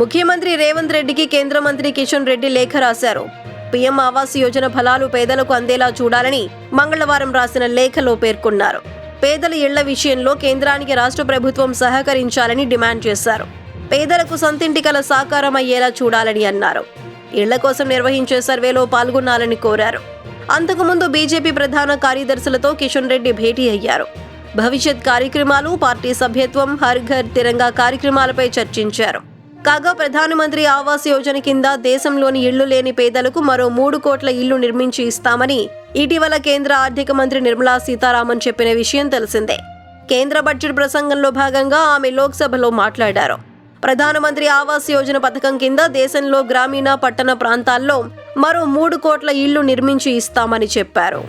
ముఖ్యమంత్రి రేవంత్ రెడ్డికి కేంద్ర మంత్రి కిషన్ రెడ్డి లేఖ రాశారు. పీఎం ఆవాస్ యోజన ఫలాలు పేదలకు అందేలా చూడాలని మంగళవారం రాసిన లేఖలో పేర్కొన్నారు. పేదల ఇళ్ళ విషయంలో కేంద్రానికి రాష్ట్ర ప్రభుత్వం సహకరించాలని డిమాండ్ చేశారు. పేదలకు సొంతింటి కల సాకారం అయ్యేలా చూడాలని అన్నారు. ఇళ్ళ కోసం నిర్వహించే సర్వేలో పాల్గొనాలని కోరారు. అంతకుముందు బీజేపీ ప్రధాన కార్యదర్శులతో కిషన్ రెడ్డి భేటీ అయ్యారు. భవిష్యత్ కార్యక్రమాలు పార్టీ సభ్యత్వం హర్ ఘర్ తిరంగా కార్యక్రమాలపై చర్చించారు. కాగా ప్రధానమంత్రి ఆవాస్ యోజన కింద దేశంలోని ఇళ్ళు లేని పేదలకు మరో మూడు కోట్ల ఇళ్ళు నిర్మించి ఇస్తామని ఇటీవల కేంద్ర ఆర్థిక మంత్రి నిర్మలా సీతారామన్ చెప్పిన విషయం తెలిసిందే. కేంద్ర బడ్జెట్ ప్రసంగంలో భాగంగా ఆమె లోక్సభలో మాట్లాడారు. ప్రధానమంత్రి ఆవాస్ యోజన పథకం కింద దేశంలో గ్రామీణ పట్టణ ప్రాంతాల్లో మరో మూడు కోట్ల ఇళ్ళు నిర్మించి ఇస్తామని చెప్పారు.